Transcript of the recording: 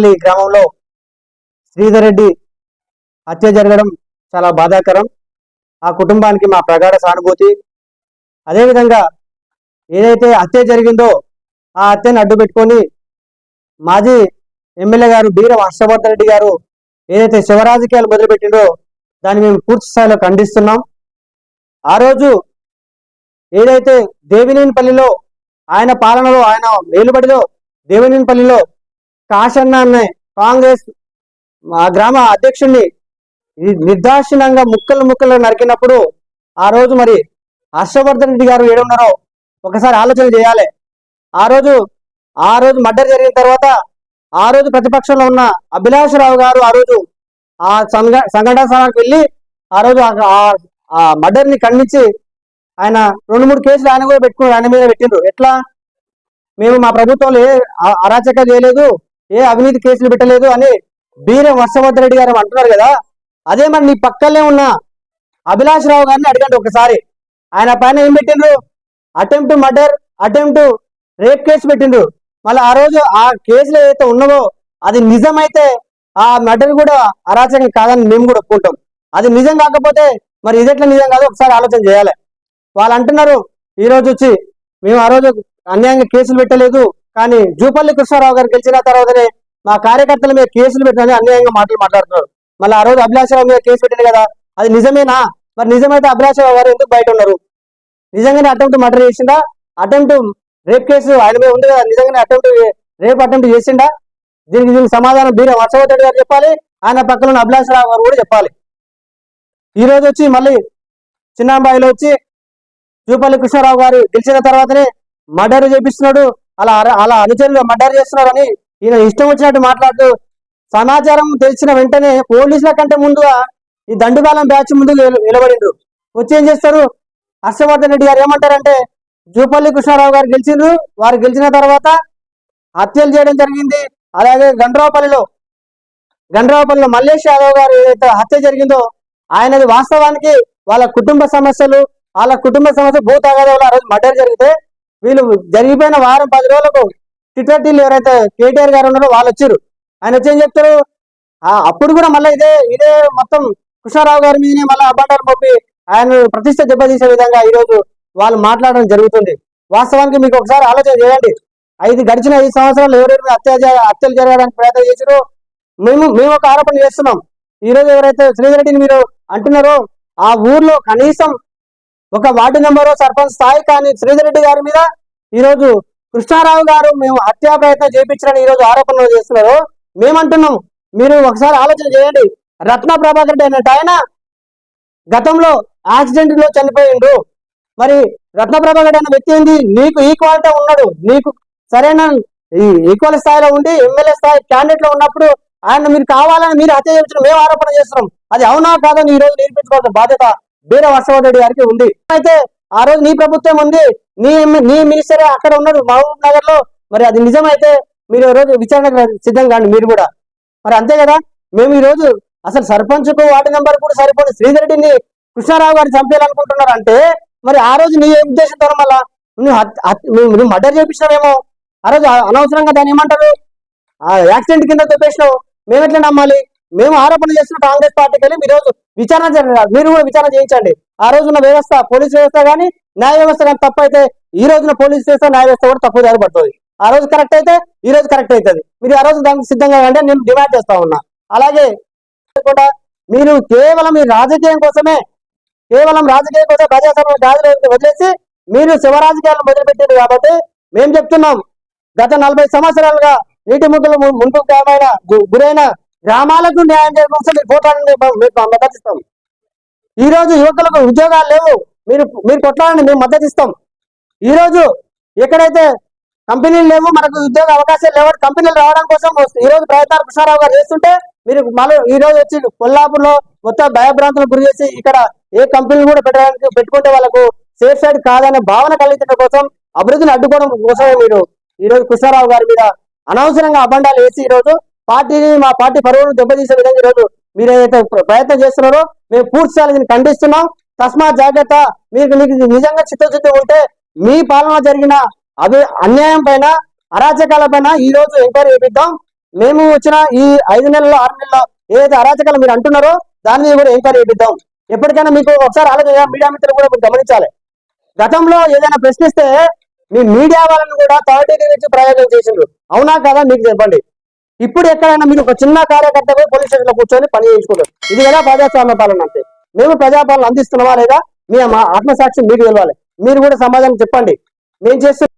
పల్లి గ్రామంలో శ్రీధర్ రెడ్డి హత్య జరగడం చాలా బాధాకరం. ఆ కుటుంబానికి మా ప్రగాఢ సానుభూతి. అదేవిధంగా ఏదైతే హత్య జరిగిందో ఆ హత్యను అడ్డు పెట్టుకొని మాజీ ఎమ్మెల్యే గారు బీరం హర్షవర్ధన్ రెడ్డి గారు ఏదైతే శివరాజకీయాలు మొదలుపెట్టిండో దాన్ని మేము పూర్తి స్థాయిలో ఖండిస్తున్నాం. ఆ రోజు ఏదైతే దేవినేనిపల్లిలో ఆయన పాలనలో ఆయన వేలుబడిలో దేవినేనిపల్లిలో కాశన్న కాంగ్రెస్ ఆ గ్రామ అధ్యక్షుడిని ఈ నిర్దాక్షిణంగా ముక్కలు ముక్కలు నరికినప్పుడు ఆ రోజు మరి హర్షవర్ధన్ రెడ్డి గారు ఏడున్నారో ఒకసారి ఆలోచన చేయాలి. ఆ రోజు ఆ రోజు మర్డర్ జరిగిన తర్వాత ఆ రోజు ప్రతిపక్షంలో ఉన్న అభిలాషరావు గారు ఆ రోజు ఆ సంఘ సంఘటన స్థలానికి వెళ్ళి ఆ రోజు ఆ- ఆ- మర్డర్ని ఖండించి ఆయన రెండు మూడు కేసులు ఆయన కూడా పెట్టుకుని ఆయన మీద పెట్టిండ్రు. ఎట్లా? మేము మా ప్రభుత్వంలో ఏ అరాచక చేయలేదు. ఏ అవినీతి కేసులు పెట్టలేదు అని బీరే వర్షవర్ధన్ రెడ్డి గారు అంటున్నారు కదా. అదే మరి నీ పక్కనే ఉన్న అభిలాష్ రావు గారిని అడగండి ఒకసారి. ఆయన పైన ఏం పెట్టిండ్రు? Attempt murder attempt rape case పెట్టిండ్రు. మళ్ళీ ఆ రోజు ఆ కేసులు ఏదైతే ఉన్నదో అది నిజమైతే ఆ మర్డర్ కూడా అరాచకం కాదని మేము కూడా ఒప్పుకుంటాం. అది నిజం కాకపోతే మరి ఇదెట్లా నిజం కాదు ఒకసారి ఆలోచన చేయాలి. వాళ్ళు అంటున్నారు ఈ రోజు వచ్చి మేము ఆ రోజు అన్యాయంగా కేసులు పెట్టలేదు కానీ జూపల్లి కృష్ణారావు గారు గెలిచిన తర్వాతనే మా కార్యకర్తల మీద కేసులు పెట్టాలని అన్యాయంగా మాటలు మాట్లాడుతున్నారు. మళ్ళీ ఆ రోజు అభిలాషరావు మీద కేసు పెట్టింది కదా అది నిజమేనా? మరి నిజమైతే అభిలాషరావు గారు ఎందుకు బయట ఉన్నారు? నిజంగానే అటెంప్ట్ మర్డర్ చేసిందా అటెంప్ట్ రేప్ కేసు ఆయన మీద ఉంది కదా నిజంగానే అటెంప్ట్ రేప్ అటెంప్ట్ చేసిండా? దీనికి దీనికి సమాధానం బీర వర్షవర్ధన్ గారు చెప్పాలి ఆయన పక్కన ఉన్న అభిలాషరావు గారు కూడా చెప్పాలి. ఈ రోజు వచ్చి మళ్ళీ చిన్నాంబాయిలో వచ్చి జూపల్లి కృష్ణారావు గారు గెలిచిన తర్వాతనే మర్డర్ చేపిస్తున్నాడు. అలా అలా అనుచరులు మర్డర్ చేస్తున్నారని ఈయన ఇష్టం వచ్చినట్టు మాట్లాడుతూ సమాచారం తెలిసిన వెంటనే పోలీసుల కంటే ముందుగా ఈ దండుగాలం బ్యాచ్ ముందు నిలబడిండ్రు. వచ్చి ఏం చేస్తారు? హర్షవర్ధన్ రెడ్డి గారు ఏమంటారంటే జూపల్లి కృష్ణారావు గారు గెలిచిండ్రు. వారు గెలిచిన తర్వాత హత్యలు చేయడం జరిగింది. అలాగే గండ్రాపల్లిలో గండ్రాపల్లిలో మల్లేష్ యాదవ్ గారు ఏదైతే హత్య జరిగిందో ఆయనది వాస్తవానికి వాళ్ళ కుటుంబ సమస్యలు వాళ్ళ కుటుంబ సమస్య భూ ఆ రోజు మర్డర్ జరిగితే వీళ్ళు జరిగిపోయిన వారం పది రోజులకు టిట్రటీలు ఎవరైతే కేటీఆర్ గారు ఉన్నారో వాళ్ళు వచ్చారు ఆయన వచ్చి ఏం చెప్తారు? ఆ అప్పుడు కూడా మళ్ళీ ఇదే ఇదే మొత్తం కృష్ణారావు గారి మీదనే మళ్ళీ అబ్బాటాలు పంపి ఆయన ప్రతిష్ట దెబ్బతీసే విధంగా ఈరోజు వాళ్ళు మాట్లాడడం జరుగుతుంది. వాస్తవానికి మీకు ఒకసారి ఆలోచన చేయండి. ఐదు గడిచిన ఐదు సంవత్సరాలు ఎవరెవరి మీద అత్యాచార హత్యలు జరగడానికి ప్రయత్నం చేశారు మేము మేము ఒక ఆరోపణ చేస్తున్నాం. ఈ రోజు ఎవరైతే శ్రీధర్ రెడ్డిని మీరు అంటున్నారో ఆ ఊర్లో కనీసం ఒక వార్డు నెంబరు సర్పంచ్ స్థాయి కానీ శ్రీధర్ రెడ్డి గారి మీద ఈ రోజు కృష్ణారావు గారు మేము హత్యా ప్రయత్నం చేయించారని ఈ రోజు ఆరోపణలు చేస్తున్నారు. మేమంటున్నాం. మీరు ఒకసారి ఆలోచన చేయండి. రత్న ప్రభాకర్ రెడ్డి అన్నట్టు ఆయన గతంలో యాక్సిడెంట్లో చనిపోయిండు. మరి రత్న ప్రభాకర్ రెడ్డి అన్న వ్యక్తి ఏంది? నీకు ఈక్వాలిటీ ఉన్నాడు. నీకు సరైన ఈ ఈక్వల్ స్థాయిలో ఉండి ఎమ్మెల్యే స్థాయి క్యాండిడేట్లో ఉన్నప్పుడు ఆయన మీరు కావాలని మీరు హత్య చేయించడం మేము ఆరోపణ చేస్తున్నాం. అది అవునా కాదని ఈ రోజు నిరూపించుకోవాల్సిన బాధ్యత. బీర వర్షవర్ధన్ రెడ్డి గారికి ఉంది. అయితే ఆ రోజు నీ ప్రభుత్వం ఉంది నీ నీ మినిస్టర్ అక్కడ ఉన్నాడు మహబూబ్ నగర్లో మరి అది నిజమైతే మీరు ఈ రోజు విచారణకు సిద్ధం కాండి మీరు కూడా. మరి అంతే కదా మేము ఈ రోజు అసలు సర్పంచ్కు వార్డు నెంబర్ కూడా సరిపోయి శ్రీధర్ రెడ్డిని కృష్ణారావు గారిని చంపేయాలనుకుంటున్నారు అంటే మరి ఆ రోజు నీ ఉద్దేశంతో మళ్ళా? నువ్వు నువ్వు మర్డర్ చేపించినావేమో ఆ రోజు అనవసరంగా దాన్ని ఏమంటారు? ఆ యాక్సిడెంట్ కింద చెప్పేసినావు మేము ఎట్లా నమ్మాలి? మేము ఆరోపణ చేస్తున్న కాంగ్రెస్ పార్టీకి వెళ్ళి మీరు రోజు విచారణ జరగాలి మీరు కూడా విచారణ చేయించండి. ఆ రోజున వ్యవస్థ పోలీస్ వ్యవస్థ కానీ న్యాయ వ్యవస్థ కానీ తప్పు అయితే ఈ రోజున పోలీస్ వ్యవస్థ న్యాయ వ్యవస్థ కూడా తప్పు దారి పడుతుంది. ఆ రోజు కరెక్ట్ అయితే ఈ రోజు కరెక్ట్ అవుతుంది. మీరు ఆ రోజు దానికి సిద్ధంగా అంటే నేను డిమాండ్ చేస్తా ఉన్నా. అలాగే కూడా మీరు కేవలం ఈ రాజకీయం కోసమే కేవలం రాజకీయం కోసం ప్రజాసభ గాజులు వదిలేసి మీరు శివరాజకీయాలను మొదలుపెట్టారు కాబట్టి మేము చెప్తున్నాం. గత నలభై సంవత్సరాలుగా నీటి ముగ్గులు ము- మునుపు గురైన గ్రామాలకు న్యాయం చేయడం పోటాన్ని మీకు మద్దతిస్తాం ఈ రోజు యువకులకు ఉద్యోగాలు లేవు. మీరు మీరు కొట్లాడండి మేము మద్దతు ఇస్తాం. ఈ రోజు ఎక్కడైతే కంపెనీలు లేవు మనకు ఉద్యోగ అవకాశాలు లేవు కంపెనీలు రావడం కోసం ఈ రోజు ప్రయత్నాలు కృష్ణారావు గారు చేస్తుంటే మీరు మళ్ళీ ఈ రోజు వచ్చి కొల్లాపూర్లో మొత్తం భయభ్రాంతులకు గురి చేసి ఇక్కడ ఏ కంపెనీలు కూడా పెట్టడానికి పెట్టుకుంటే వాళ్ళకు సేఫ్ సైడ్ కాదనే భావన కలిగించడం కోసం అభివృద్ధిని అడ్డుకోవడం కోసమే మీరు ఈ రోజు కృష్ణారావు గారి మీద అనవసరంగా అబండాలు వేసి ఈ రోజు పార్టీని మా పార్టీ పరువును దెబ్బతీసే విధంగా ఈరోజు మీరు ఏదైతే ప్రయత్నం చేస్తున్నారో మేము పూర్తి స్థాయిలో దీన్ని ఖండిస్తున్నాం. తస్మాత్ జాగ్రత్త మీకు మీకు నిజంగా చిత్తశుద్ధి ఉంటే మీ పాలన జరిగిన అవి అన్యాయం పైన అరాచకాల పైన ఈ రోజు ఎంక్వైరీ చేపిద్దాం. మేము వచ్చిన ఈ ఐదు నెలల్లో ఆరు నెలల్లో ఏదైతే అరాచకాలు మీరు అంటున్నారో దాని మీద కూడా ఎంక్వైరీ చేపిద్దాం. ఎప్పటికైనా మీకు ఒకసారి ఆలోచన మీడియా మిత్రులు కూడా మీరు గమనించాలి. గతంలో ఏదైనా ప్రశ్నిస్తే మీ మీడియా వాళ్ళని కూడా థర్డ్ డిగ్రీ నుంచి ప్రయోగం చేసిండ్రు. అవునా కదా మీకు చెప్పండి. ఇప్పుడు ఎక్కడైనా మీరు ఒక చిన్న కార్యకర్త పోయి పోలీస్ స్టేషన్లో కూర్చొని పని చేయించుకోలేదు ఇది కదా ప్రజాస్వామ్య పాలన అంటే? మేము ప్రజాపాలన అందిస్తున్నామా లేదా? మీ ఆత్మసాక్షి మీకు తెలవాలి. మీరు కూడా సమాధానం చెప్పండి. మేము చేస్తున్న